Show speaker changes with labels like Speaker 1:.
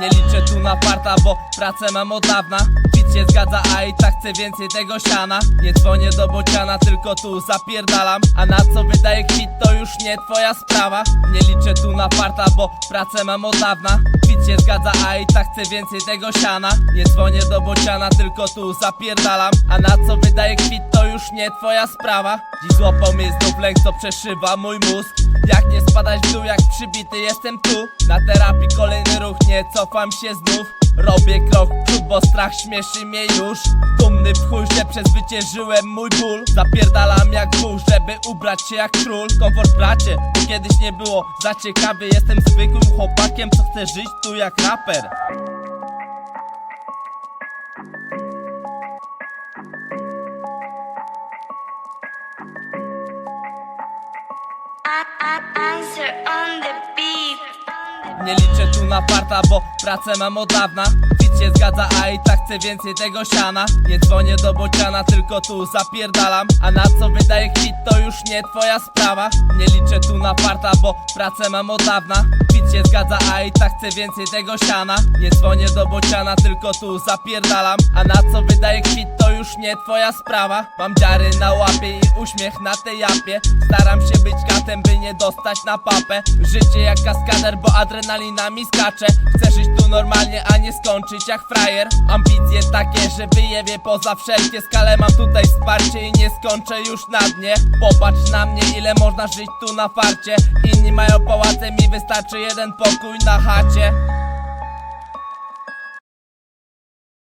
Speaker 1: Nie liczę tu na farta, bo pracę mam od dawna. Fit się zgadza, a i tak chcę więcej tego siana. Nie dzwonię do bociana, tylko tu zapierdalam. A na co wydaje kwit, to już nie twoja sprawa. Nie liczę tu na farta, bo pracę mam od dawna. Fit się zgadza, a i tak chcę więcej tego siana. Nie dzwonię do bociana, tylko tu zapierdalam. A na co wydaje kwit, to już nie twoja sprawa. Dziś złapał mnie znów lęk, co przeszywa mój mózg jak nie spadać w dół, jak przybity jestem tu. Na terapii kolejny ruch, nie cofam się znów. Robię krok w bo strach śmieszy mnie już. Dumny w chuj, że przezwyciężyłem mój ból. Zapierdalam jak wół, żeby ubrać się jak król. Komfort bracie, bo kiedyś nie było. Za ciekawy Jestem zwykłym chłopakiem, co chce żyć tu jak raper Nie liczę tu na farta, bo pracę mam od dawna. Fit się zgadza, a i tak chcę więcej tego siana. Nie dzwonię do bociana, tylko tu zapierdalam. A na co wydaje kwit, to już nie twoja sprawa. Nie liczę tu na farta, bo pracę mam od dawna. Fit się zgadza, a i tak chcę więcej tego siana. Nie dzwonię do bociana, tylko tu zapierdalam. A na co wydaje już nie twoja sprawa. Mam dziary na łapie i uśmiech na tej japie. Staram się być katem, by nie dostać na papę. Życie jak kaskader, bo adrenalina mi skacze. Chcę żyć tu normalnie, a nie skończyć jak frajer. Ambicje takie, że wyjewie poza wszelkie skale. Mam tutaj wsparcie i nie skończę już na dnie. Popatrz na mnie, ile można żyć tu na farcie. Inni mają pałace, mi wystarczy jeden pokój na chacie